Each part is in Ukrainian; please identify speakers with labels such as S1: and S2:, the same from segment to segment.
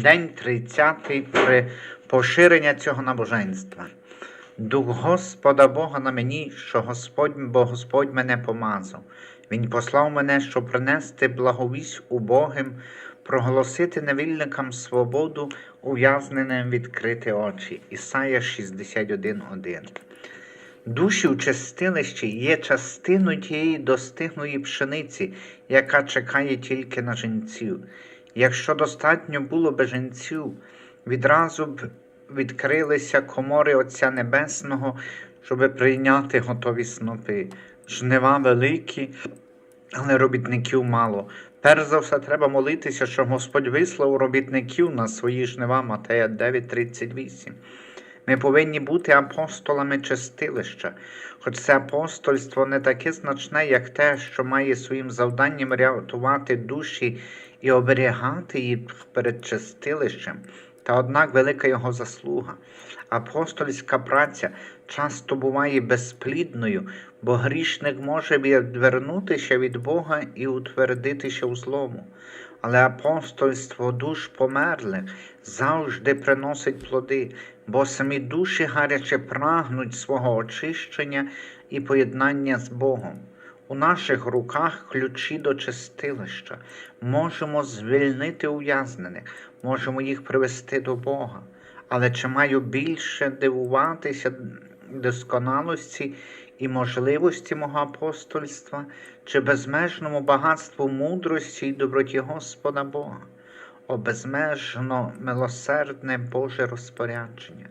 S1: День 30 при поширення цього набоженства. Дух Господа Бога на мені, що Господь, бо Господь мене помазав. Він послав мене, щоб принести благовість убогим, проголосити невільникам свободу, ув'язненим відкрити очі. Ісая 61.1. Душі в чистилищі є частиною тієї достигної пшениці, яка чекає тільки на жінців. Якщо достатньо було би жінців, відразу б відкрилися комори Отця Небесного, щоб прийняти готові снопи. Жнива великі, але робітників мало. Перш за все, треба молитися, щоб Господь вислав робітників на свої жнива Матея 9:38. Ми повинні бути апостолами чистилища, хоч це апостольство не таке значне, як те, що має своїм завданням рятувати душі і оберігати їх перед чистилищем, та однак велика його заслуга. Апостольська праця часто буває безплідною, бо грішник може відвернутися від Бога і утвердитися у злому. Але апостольство душ померлих завжди приносить плоди, бо самі душі гаряче прагнуть свого очищення і поєднання з Богом. У наших руках ключі до чистилища. Можемо звільнити ув'язнених, можемо їх привести до Бога. Але чи маю більше дивуватися досконалості і можливості мого апостольства, чи безмежному багатству мудрості і доброті Господа Бога? О безмежно милосердне Боже розпорядження.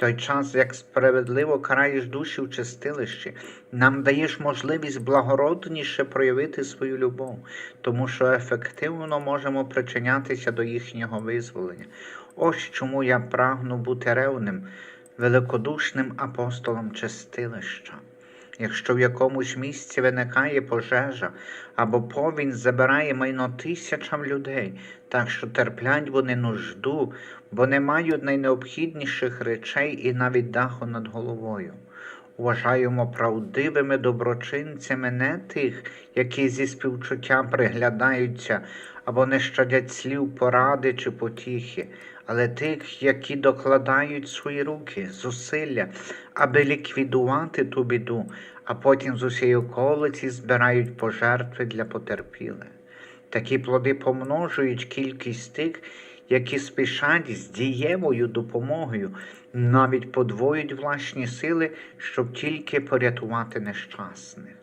S1: Той час, як справедливо караєш душі в чистилищі, нам даєш можливість благородніше проявити свою любов, тому що ефективно можемо причинятися до їхнього визволення. Ось чому я прагну бути ревним, великодушним апостолом чистилища. Якщо в якомусь місці виникає пожежа або повінь забирає майно тисячам людей, так що терплять вони нужду, бо не мають найнеобхідніших речей і навіть даху над головою. Вважаємо правдивими доброчинцями не тих, які зі співчуттям приглядаються або не щадять слів поради чи потіхи, але тих, які докладають свої руки, зусилля, аби ліквідувати ту біду, а потім з усієї околиці збирають пожертви для потерпілих. Такі плоди помножують кількість тих, які спішать з дієвою допомогою, навіть подвоюють власні сили, щоб тільки порятувати нещасних.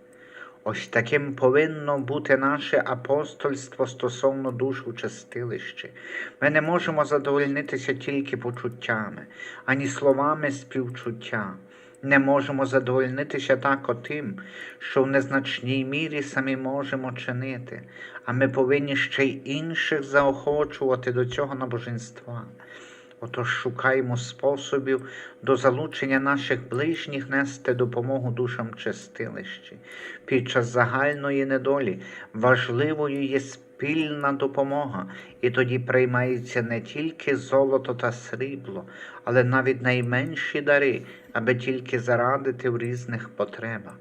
S1: Ось таким повинно бути наше апостольство стосовно душ у чистилищі. Ми не можемо задовольнитися тільки почуттями, ані словами співчуття. Не можемо задовольнитися так отим, що в незначній мірі самі можемо чинити, а ми повинні ще й інших заохочувати до цього набоженства. Отож шукаємо способів до залучення наших ближніх нести допомогу душам чистилищі. Під час загальної недолі важливою є спільна допомога, і тоді приймається не тільки золото та срібло, але навіть найменші дари, аби тільки зарадити в різних потребах.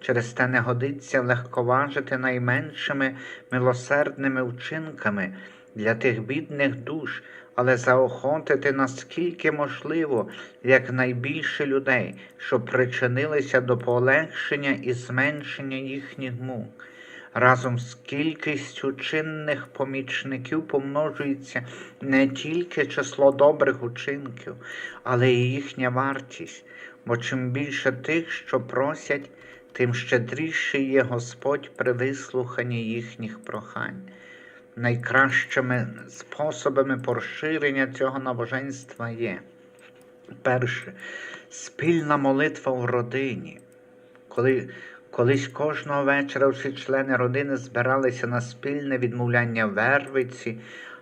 S1: Через те не годиться легковажити найменшими милосердними вчинками для тих бідних душ, але заохотити наскільки можливо якнайбільше людей, щоб причинилися до полегшення і зменшення їхніх мук. Разом з кількістю чинних помічників помножується не тільки число добрих учинків, але й їхня вартість, бо чим більше тих, що просять, тим щедріший є Господь при вислуханні їхніх прохань. Найкращими способами поширення цього набоженства є перше спільна молитва в родині. Коли Колись кожного вечора всі члени родини збиралися на спільне відмовляння вервиці,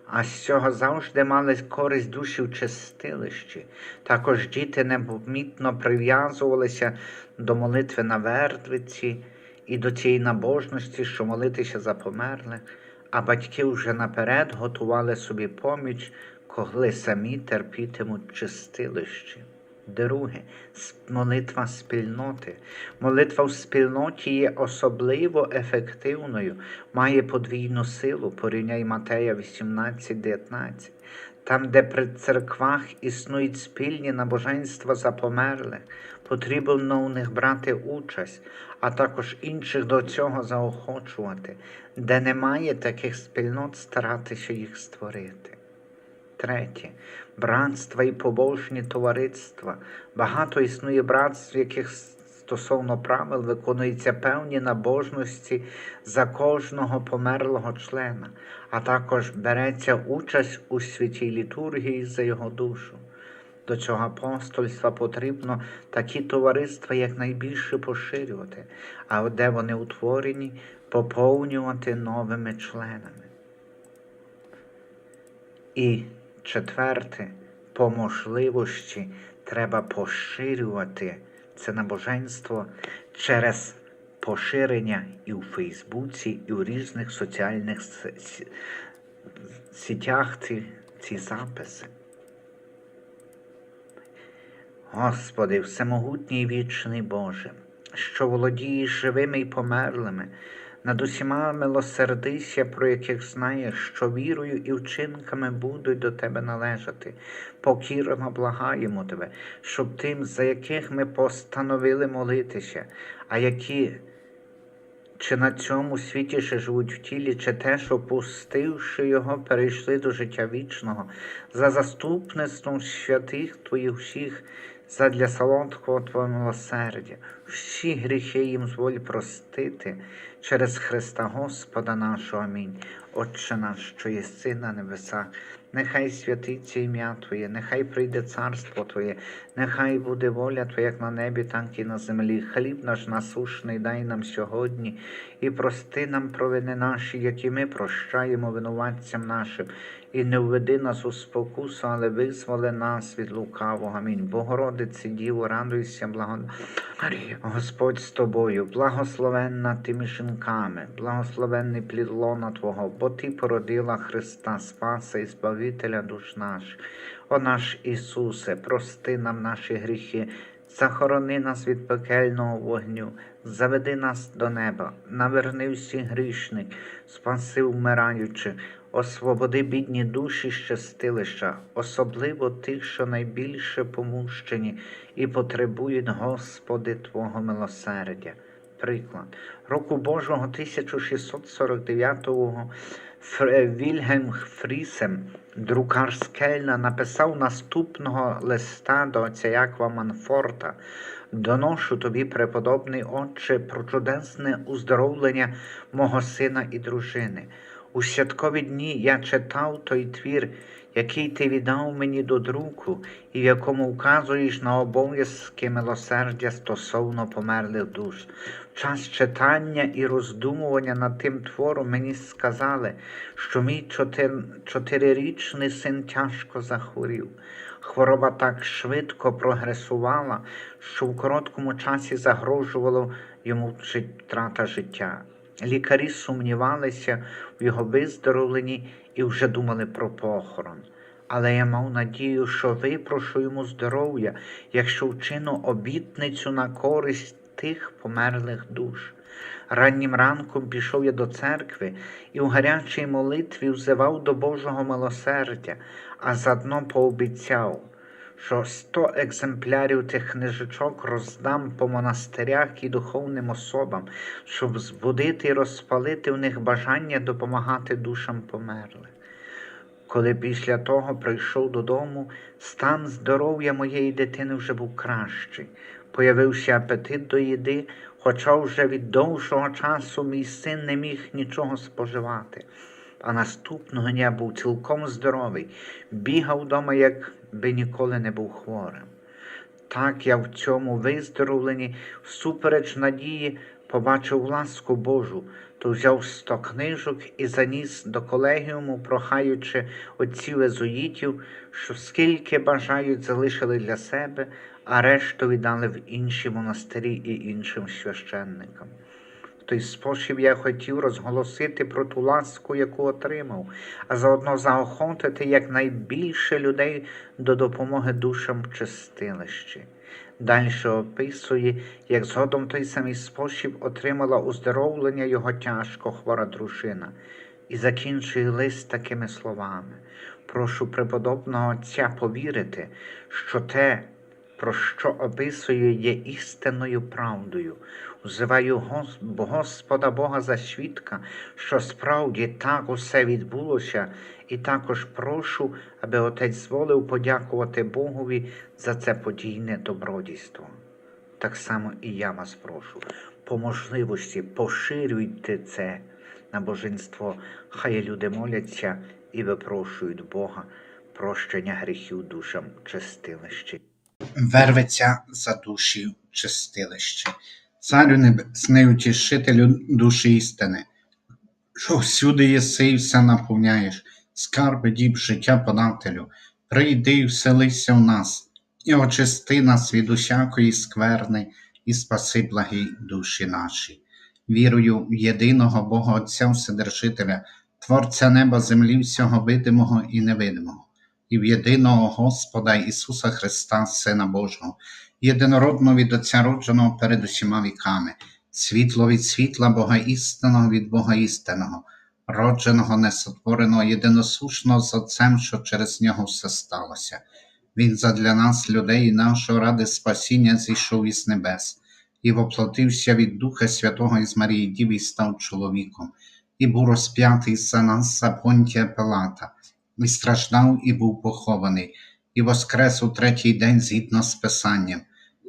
S1: а з цього завжди мали користь душі в чистилищі. Також діти непомітно прив'язувалися до молитви на вервиці і до цієї набожності, що молитися за померлих, а батьки вже наперед готували собі поміч, коли самі терпітимуть чистилище. Друге, молитва спільноти. Молитва в спільноті є особливо ефективною, має подвійну силу, порівняй Матея 18-19. Там, де при церквах існують спільні набоженства за померлих, потрібно у них брати участь, а також інших до цього заохочувати, де немає таких спільнот, старатися їх створити. Третє братства і побожні товариства. Багато існує братств, яких стосовно правил виконуються певні набожності за кожного померлого члена, а також береться участь у святій літургії за його душу. До цього апостольства потрібно такі товариства якнайбільше поширювати, а де вони утворені, поповнювати новими членами. І четверте, по можливості треба поширювати це набоженство через поширення і у Фейсбуці, і у різних соціальних сітях ці, ці записи. Господи, всемогутній вічний Боже, що володієш живими і померлими, над усіма милосердися, про яких знаєш, що вірою і вчинками будуть до Тебе належати. Покірно благаємо Тебе, щоб тим, за яких ми постановили молитися, а які чи на цьому світі ще живуть в тілі, чи теж, опустивши його, перейшли до життя вічного, за заступництвом святих Твоїх всіх, задля солодкого Твого милосердя, всі гріхи їм зволь простити через Христа Господа нашого. Амінь. Отче наш, що єси на небесах, нехай святиться ім'я Твоє, нехай прийде царство Твоє, нехай буде воля Твоя, як на небі, так і на землі. Хліб наш насушний дай нам сьогодні, і прости нам провини наші, які ми прощаємо винуватцям нашим, і не введи нас у спокусу, але визволи нас від лукавого. Амінь. Богородице, Діво, радуйся, благодать. Марія, Господь з тобою, благословенна ти між жінками, благословенний плід лона Твого, бо Ти породила Христа, Спаса і Збавителя душ наших. О наш Ісусе, прости нам наші гріхи, захорони нас від пекельного вогню, заведи нас до неба, наверни всі грішник, спаси вмираючих, освободи бідні душі щастилища, особливо тих, що найбільше помущені і потребують, Господи, Твого милосердя. Приклад. Року Божого 1649-го Фр- Вільгельм Фрісем, друкар з Кельна, написав наступного листа до отця Якова Манфорта. Доношу тобі, преподобний Отче, про чудесне уздоровлення мого сина і дружини. У святкові дні я читав той твір, який ти віддав мені до друку, і в якому вказуєш на обов'язки милосердя стосовно померлих душ. В час читання і роздумування над тим твором мені сказали, що мій чотирирічний син тяжко захворів. Хвороба так швидко прогресувала, що в короткому часі загрожувало йому втрата життя. Лікарі сумнівалися в його виздоровленні і вже думали про похорон. Але я мав надію, що випрошу йому здоров'я, якщо вчину обітницю на користь тих померлих душ. Раннім ранком пішов я до церкви і у гарячій молитві взивав до Божого милосердя, а заодно пообіцяв, що сто екземплярів тих книжечок роздам по монастирях і духовним особам, щоб збудити і розпалити в них бажання допомагати душам померлих. Коли після того прийшов додому, стан здоров'я моєї дитини вже був кращий. Появився апетит до їди, хоча вже від довшого часу мій син не міг нічого споживати. А наступного дня був цілком здоровий, бігав вдома, як би ніколи не був хворим. Так я в цьому виздоровленні, всупереч надії, побачив ласку Божу, то взяв сто книжок і заніс до колегіуму, прохаючи отців езуїтів, що скільки бажають залишили для себе, а решту віддали в інші монастирі і іншим священникам. Той спосіб я хотів розголосити про ту ласку, яку отримав, а заодно заохотити якнайбільше людей до допомоги душам в чистилищі. Далі описує, як згодом той самий спосіб отримала уздоровлення його тяжко хвора дружина. і закінчує лист такими словами. Прошу преподобного Отця повірити, що те, про що описує, є істинною правдою. Узиваю Господа Бога за свідка, що справді так усе відбулося, і також прошу, аби Отець зволив подякувати Богові за це подійне добродійство. Так само і я вас прошу, по можливості поширюйте це набоженство, хай люди моляться і випрошують Бога прощення гріхів душам чистилищі.
S2: верветься за душі чистилище. Царю небесний, утішителю душі істини, що всюди єси і все наповняєш, скарби діб життя подателю, прийди і вселися в нас, і очисти нас від усякої скверни, і спаси благі душі наші. Вірую в єдиного Бога Отця Вседержителя, Творця неба, землі, всього видимого і невидимого і в єдиного Господа Ісуса Христа, Сина Божого, єдинородного від Отця родженого перед усіма віками, світло від світла Бога істинного від Бога істинного, родженого, несотвореного, єдиносушного з Отцем, що через нього все сталося. Він задля нас, людей, і нашого ради спасіння зійшов із небес, і воплотився від Духа Святого із Марії Діви і став чоловіком, і був розп'ятий за нас за Понтія Пилата. І страждав і був похований, і воскрес у третій день згідно з Писанням,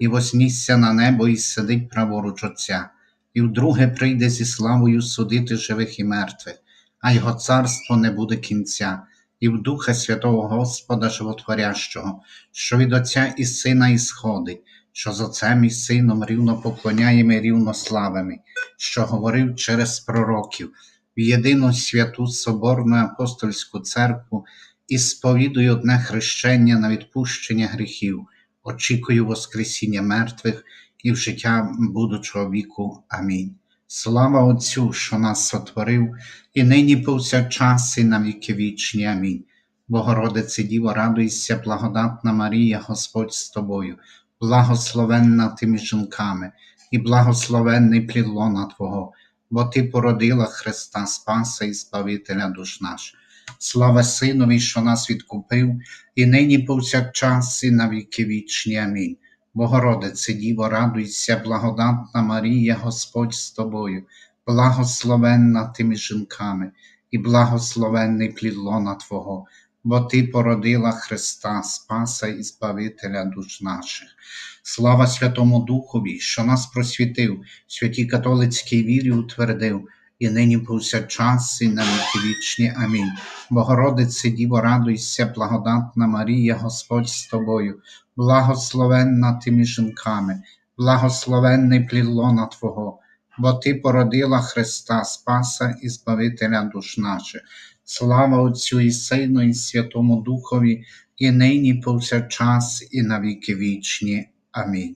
S2: і вознісся на небо і сидить праворуч Отця, і вдруге прийде зі славою судити живих і мертвих, а його царство не буде кінця, і в Духа Святого Господа Животворящого, що від Отця і Сина ісходить, що з Отцем і Сином рівно поклоняємо і рівно славимо, що говорив через пророків в єдину святу Соборну апостольську церкву і сповідую одне хрещення на відпущення гріхів, очікую Воскресіння мертвих і в життя будучого віку. Амінь. Слава Отцю, що нас сотворив, і нині повсякчас, і на віки вічні. Амінь. Богородице Діво, радуйся, благодатна Марія, Господь з тобою, благословенна ти між жінками, і благословенний плід лона Твого бо Ти породила Христа Спаса і Збавителя душ наш. Слава Синові, що нас відкупив, і нині повсякчас, і на віки вічні. Амінь. Богородице, Діво, радуйся, благодатна Марія, Господь з тобою, благословенна ти між жінками, і благословенний плід лона Твого, бо Ти породила Христа Спаса і Збавителя душ наших. Слава Святому Духові, що нас просвітив, святій католицькій вірі утвердив, і нині повсякчас, і на віки вічні. Амінь. Богородице, Діво, радуйся, благодатна Марія, Господь з тобою, благословенна ти між жінками, благословенний плід лона Твого, бо Ти породила Христа Спаса і Збавителя душ наших. Слава Отцю і Сину, і Святому Духові, і нині повсякчас, і на віки вічні. Амінь.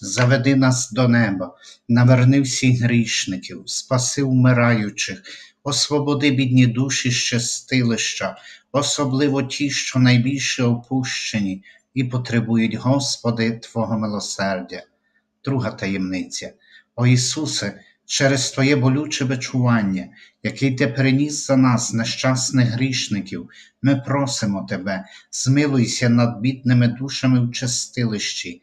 S2: заведи нас до неба, наверни всіх грішників, спаси вмираючих, освободи бідні душі з чистилища, особливо ті, що найбільше опущені і потребують, Господи, Твого милосердя. Друга таємниця. О Ісусе, через Твоє болюче бичування, який Ти переніс за нас, нещасних грішників, ми просимо Тебе, змилуйся над бідними душами в чистилищі,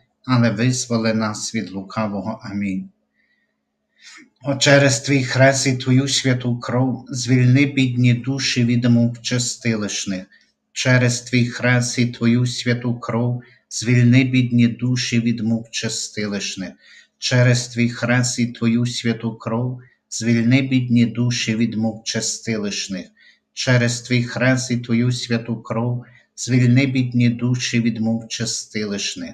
S2: але визволи нас від лукавого. Амінь. О, через твій хрест і твою святу кров звільни бідні душі від мук чистилищних, через твій хрест і твою святу кров звільни бідні душі від мук чистилищних, через твій хрест і твою святу кров звільни бідні душі від мук чистилищних, через твій хрест і твою святу кров звільни бідні душі від мук чистилищних,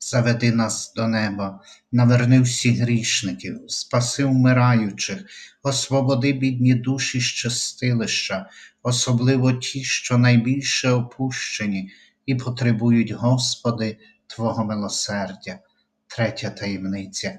S2: заведи нас до неба, наверни всіх грішників, спаси вмираючих, освободи бідні душі з чистилища, особливо ті, що найбільше опущені і потребують, Господи, Твого милосердя. Третя таємниця.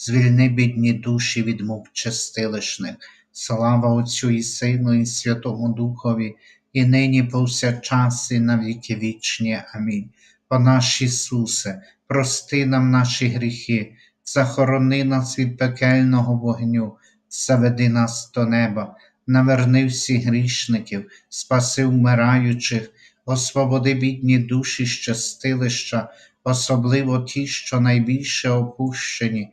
S2: звільни бідні душі від мук чистилищних. Слава Отцю і Сину, і Святому Духові, і нині повсякчас, і на віки вічні. Амінь. О наш Ісусе, прости нам наші гріхи, захорони нас від пекельного вогню, заведи нас до неба, наверни всіх грішників, спаси вмираючих, освободи бідні душі з чистилища, особливо ті, що найбільше опущені